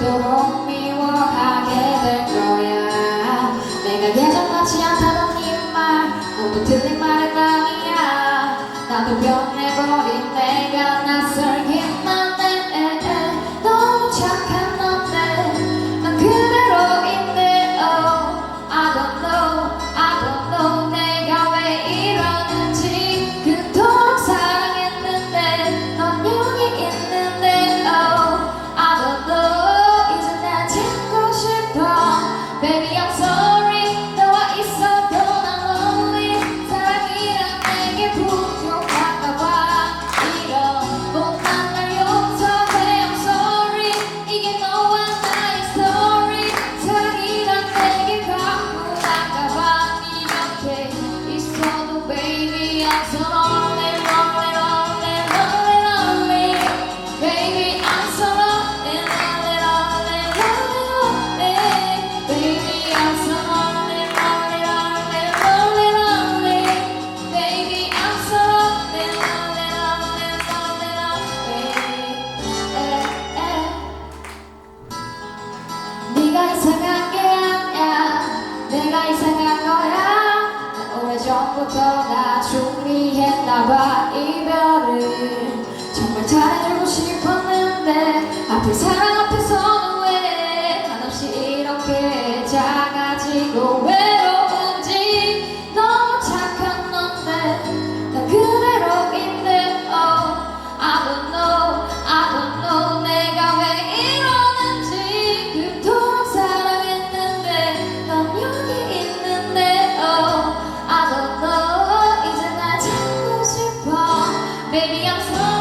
죽도록 미워하게 될 거야. 내가 예전같지 않다던 네말 너무 틀린 말은 아니야. 나도 변해버린 내가 낯설긴 한 corazón. 처음부터 나 준비했나봐 이별을 정말 잘해주고 싶었는데 앞에 사람 was home.